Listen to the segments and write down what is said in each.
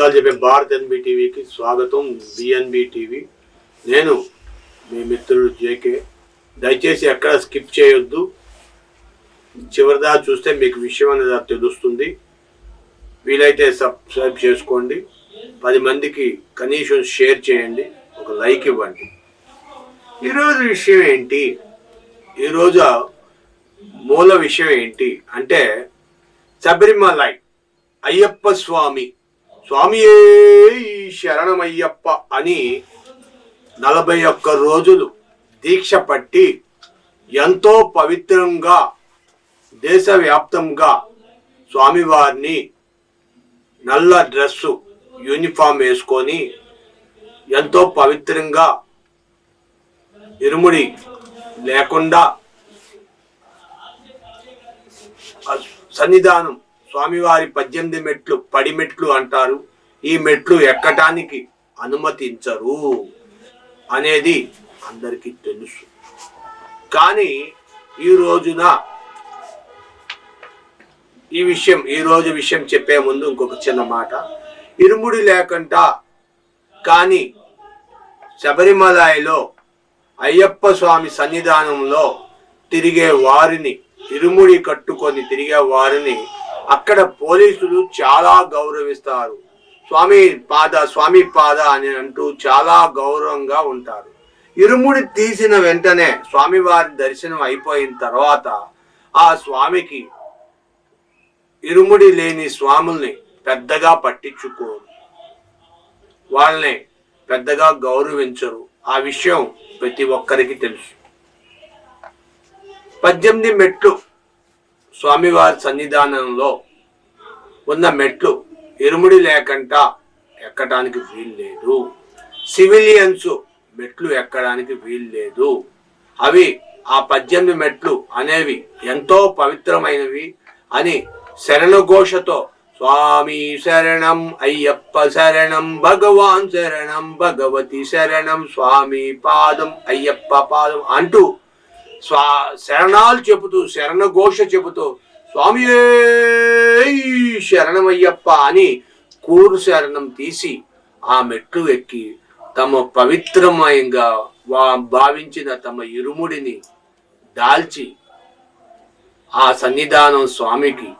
నిజాలు చెప్పే భారత్ ఎన్బి టీవీకి స్వాగతం బిఎన్బి టీవీ. నేను మీ మిత్రుడు జేకే. దయచేసి ఎక్కడ స్కిప్ చేయొద్దు. చివరిదా చూస్తే మీకు విషయం అనేది తెలుస్తుంది. వీలైతే సబ్స్క్రైబ్ చేసుకోండి. పది మందికి కనీసం షేర్ చేయండి. ఒక లైక్ ఇవ్వండి. ఈరోజు విషయం ఏంటి? ఈరోజు మూల విషయం ఏంటి? అంటే శబరిమలై అయ్యప్ప స్వామి స్వామియే శరణమయ్యప్ప అని నలభై ఒక్క రోజులు దీక్ష పట్టి ఎంతో పవిత్రంగా దేశవ్యాప్తంగా స్వామివారిని నల్ల డ్రెస్సు యూనిఫామ్ వేసుకొని ఎంతో పవిత్రంగా ఇరుముడి లేకుండా సన్నిధానం స్వామివారి పద్దెనిమిది మెట్లు పడి మెట్లు అంటారు. ఈ మెట్లు ఎక్కటానికి అనుమతించరు అనేది అందరికీ తెలుసు. కానీ ఈ రోజున ఈ విషయం ఈ రోజు విషయం చెప్పే ముందు ఇంకొక చిన్న మాట. ఇరుముడి లేకుండా కానీ శబరిమలలో అయ్యప్ప స్వామి సన్నిధానంలో తిరిగే వారిని ఇరుముడి కట్టుకొని తిరిగే వారిని అక్కడ పోలీసులు చాలా గౌరవిస్తారు. స్వామి పాద స్వామి పాద అని అంటూ చాలా గౌరవంగా ఉంటారు. ఇరుముడి తీసిన వెంటనే స్వామివారి దర్శనం అయిపోయిన తర్వాత ఆ స్వామికి ఇరుముడి లేని స్వాముల్ని పెద్దగా పట్టించుకోరు. వాళ్ళని పెద్దగా గౌరవించరు. ఆ విషయం ప్రతి ఒక్కరికి తెలుసు. పద్దెనిమిది మెట్లు స్వామివారి సన్నిధానంలో ఉన్న మెట్లు ఇరుముడి లేకుండా ఎక్కడానికి వీలు లేదు సివిలియన్స్ మెట్లు ఎక్కడానికి వీలు లేదు అవి ఆ పద్దెనిమిది మెట్లు అనేవి ఎంతో పవిత్రమైనవి అని శరణఘోషతో స్వామి శరణం అయ్యప్ప శరణం భగవాన్ శరణం భగవతి శరణం స్వామి పాదం అయ్యప్ప పాదం అంటూ స్వా శరణాలు చెబుతూ శరణ ఘోష చెబుతూ స్వామి శరణమయ్యప్ప అని కూరు శరణం తీసి ఆ మెట్లు ఎక్కి తమ పవిత్రమయంగా వా భావించిన తమ ఇరుముడిని దాల్చి ఆ సన్నిధానం స్వామికి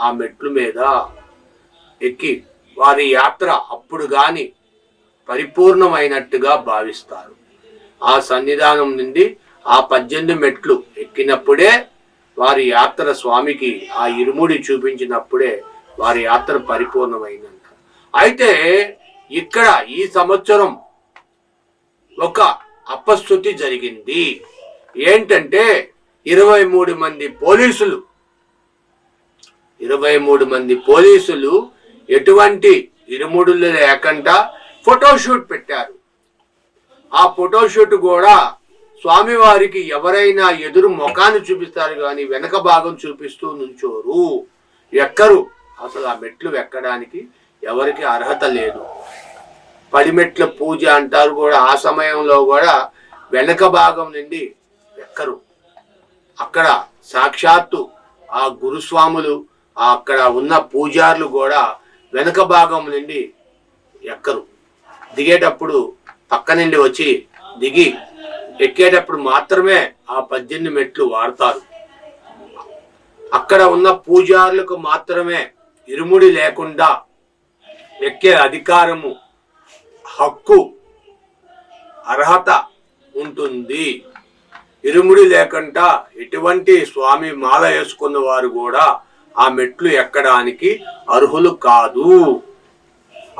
ఆ మెట్లు మీద ఎక్కి వారి యాత్ర అప్పుడు కానీ పరిపూర్ణమైనట్టుగా భావిస్తారు. ఆ సన్నిధానం నుండి ఆ పద్దెనిమిది మెట్లు ఎక్కినప్పుడే వారి యాత్ర స్వామికి ఆ ఇరుముడి చూపించినప్పుడే వారి యాత్ర పరిపూర్ణమైందంట. అయితే ఇక్కడ ఈ సంవత్సరం ఒక అపస్థుతి జరిగింది. ఏంటంటే ఇరవై మూడు మంది పోలీసులు ఇరవై మూడు మంది పోలీసులు ఎటువంటి ఇరుముడులు లేకుండా ఫోటోషూట్ పెట్టారు. ఆ ఫోటోషూట్ కూడా స్వామివారికి ఎవరైనా ఎదురు ముఖాన్ని చూపిస్తారు కానీ వెనక భాగం చూపిస్తూ నుంచోరు. ఎక్కరు. అసలు ఆ మెట్లు ఎక్కడానికి ఎవరికి అర్హత లేదు. పడిమెట్ల పూజ అంటారు కూడా ఆ సమయంలో కూడా వెనక భాగం నుండి ఎక్కరు. అక్కడ సాక్షాత్తు ఆ గురుస్వాములు అక్కడ ఉన్న పూజారులు కూడా వెనక భాగం నుండి ఎక్కరు. దిగేటప్పుడు పక్క నుండి వచ్చి దిగి ఎక్కేటప్పుడు మాత్రమే ఆ పద్దెనిమిది మెట్లు వాడతారు. అక్కడ ఉన్న పూజారులకు మాత్రమే ఇరుముడి లేకుండా ఎక్కే అధికారము హక్కు అర్హత ఉంటుంది. ఇరుముడి లేకుండా ఎటువంటి స్వామి మాల వేసుకున్న వారు కూడా ఆ మెట్లు ఎక్కడానికి అర్హులు కాదు.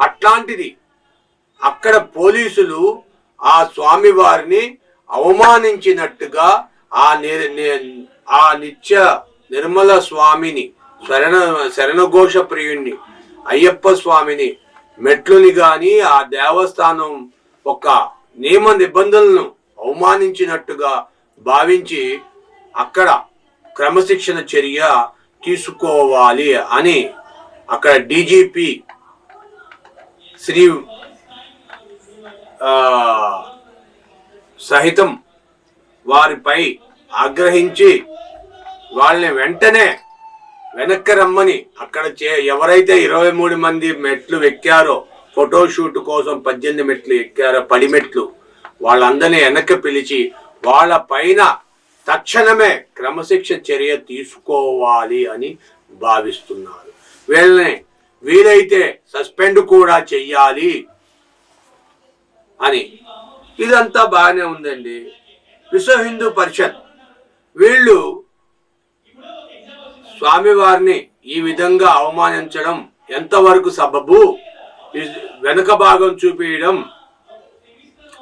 అట్లాంటిది అక్కడ పోలీసులు ఆ స్వామి వారిని అవమానించినట్టుగా ఆ ని- ఆ నిత్య నిర్మల స్వామిని శరణ శరణఘోష ప్రియుణ్ణి అయ్యప్ప స్వామిని మెట్లుని గాని ఆ దేవస్థానం ఒక నియమ నిబంధనలను అవమానించినట్టుగా భావించి అక్కడ క్రమశిక్షణ చర్య తీసుకోవాలి అని అక్కడ డీజీపీ శ్రీ సహితం వారిపై ఆగ్రహించి వాళ్ళని వెంటనే వెనక్కి రమ్మని అక్కడ చే ఎవరైతే ఇరవై మూడు మంది మెట్లు ఎక్కారో ఫోటోషూట్ కోసం పద్దెనిమిది మెట్లు ఎక్కారో పడి మెట్లు వాళ్ళందరినీ వెనక్కి పిలిచి వాళ్ళ పైన తక్షణమే క్రమశిక్ష చర్య తీసుకోవాలి అని భావిస్తున్నారు. వీళ్ళని వీలైతే సస్పెండ్ కూడా చెయ్యాలి అని ఇదంతా బాగానే ఉందండి. విశ్వ హిందూ పరిషత్. వీళ్ళు స్వామివారిని ఈ విధంగా అవమానించడం ఎంతవరకు సబబు? ఇది వెనుక భాగం చూపించడం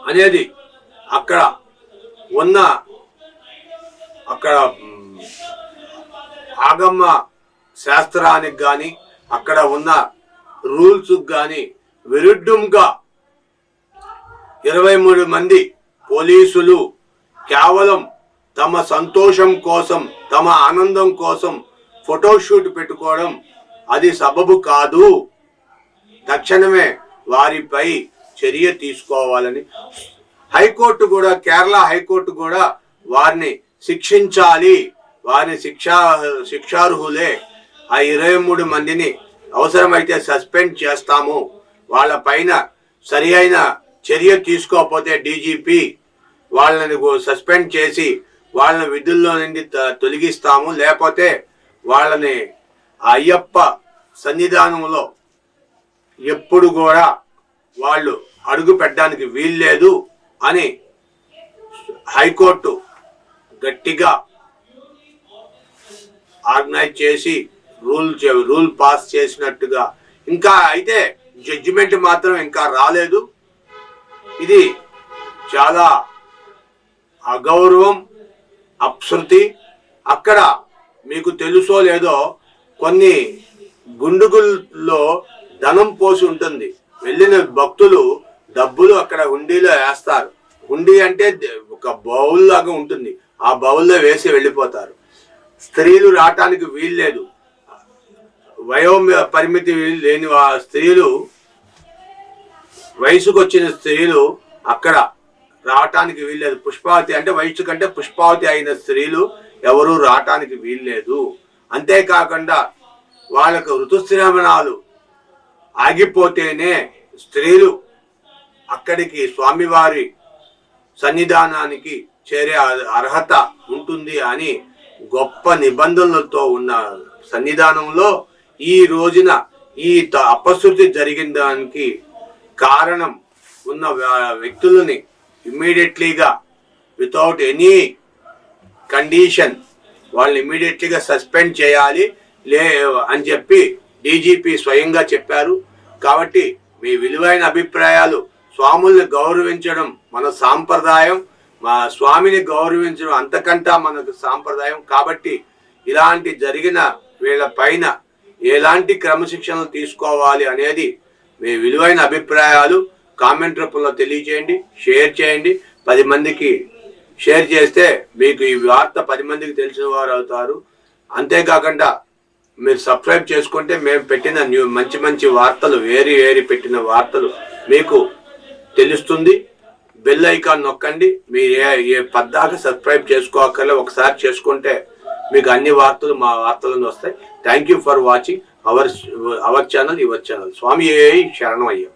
అనేది అక్కడ ఉన్న అక్కడ ఆగమ్మ ఆగమ శాస్త్రానికి కానీ అక్కడ ఉన్న రూల్స్ కానీ విరుద్ధంగా ఇరవై మూడు మంది పోలీసులు కేవలం తమ సంతోషం కోసం తమ ఆనందం కోసం ఫోటోషూట్ పెట్టుకోవడం అది సబబు కాదు. తక్షణమే వారిపై చర్య తీసుకోవాలని హైకోర్టు కూడా కేరళ హైకోర్టు కూడా వారిని శిక్షించాలి. వారిని శిక్షా శిక్షార్హులే ఆ ఇరవై మూడు మందిని అవసరమైతే సస్పెండ్ చేస్తాము. వాళ్ళ పైన సరి అయిన చర్య తీసుకోకపోతే డీజీపీ వాళ్ళని సస్పెండ్ చేసి వాళ్ళని విధుల్లో నుండి త- తొలగిస్తాము. లేకపోతే వాళ్ళని అయ్యప్ప సన్నిధానంలో ఎప్పుడు కూడా వాళ్ళు అడుగు పెట్టడానికి వీల్లేదు అని హైకోర్టు గట్టిగా ఆర్గనైజ్ చేసి రూల్ చే- రూల్ పాస్ చేసినట్టుగా. ఇంకా అయితే జడ్జిమెంట్ మాత్రం ఇంకా రాలేదు. ఇది చాలా అగౌరవం అప్శృతి అక్కడ మీకు తెలుసో లేదో కొన్ని గుండుగుల్లో ధనం పోసి ఉంటుంది. వెళ్ళిన భక్తులు డబ్బులు అక్కడ హుండీలో వేస్తారు. హుండీ అంటే ఒక బౌల్ లాగా ఉంటుంది. ఆ బౌల్లో వేసి వెళ్ళిపోతారు. స్త్రీలు రావటానికి వీల్లేదు వయో పరిమితి లేని స్త్రీలు వయసుకు వచ్చిన స్త్రీలు అక్కడ రావటానికి వీల్లేదు. పుష్పావతి అంటే వయసు కంటే పుష్పావతి అయిన స్త్రీలు ఎవరూ రావటానికి వీల్లేదు. అంతేకాకుండా వాళ్ళకు ఋతుశ్రమణాలు ఆగిపోతేనే స్త్రీలు అక్కడికి స్వామివారి సన్నిధానానికి చేరే అర్హత ఉంటుంది అని గొప్ప నిబంధనలతో ఉన్న సన్నిధానంలో ఈ రోజున ఈ త- అపశృతి జరిగిన దానికి కారణం ఉన్న వ్యక్తులని ఇమ్మీడియట్లీగా వితౌట్ ఎనీ కండిషన్ వాళ్ళని ఇమ్మీడియట్లీగా సస్పెండ్ చేయాలి లే అని చెప్పి డీజీపీ స్వయంగా చెప్పారు. కాబట్టి మీ విలువైన అభిప్రాయాలు స్వాముల్ని గౌరవించడం మన సాంప్రదాయం మా స్వామిని గౌరవించడం అంతకంటా మనకు సాంప్రదాయం. కాబట్టి ఇలాంటి జరిగిన వీళ్ళ పైన ఎలాంటి క్రమశిక్షణలు తీసుకోవాలి అనేది మీ విలువైన అభిప్రాయాలు కామెంట్ రూపంలో తెలియచేయండి షేర్ చేయండి. పది మందికి షేర్ చేస్తే మీకు ఈ వార్త పది మందికి తెలిసిన వారు అవుతారు. అంతేకాకుండా మీరు సబ్స్క్రైబ్ చేసుకుంటే మేము పెట్టిన న్యూ మంచి మంచి వార్తలు వేరి వేరి పెట్టిన వార్తలు మీకు తెలుస్తుంది. బెల్ ఐకాన్ నొక్కండి. మీరు ఏ ఏ పద్దాక సబ్స్క్రైబ్ చేసుకోకర్లే ఒకసారి చేసుకుంటే మీకు అన్ని వార్తలు మా వార్తలను వస్తాయి. థ్యాంక్ యూ ఫర్ వాచింగ్ அவர் அவர் சேனல் இவர் சேனல் சுவாமியே சரணம் ஐயா.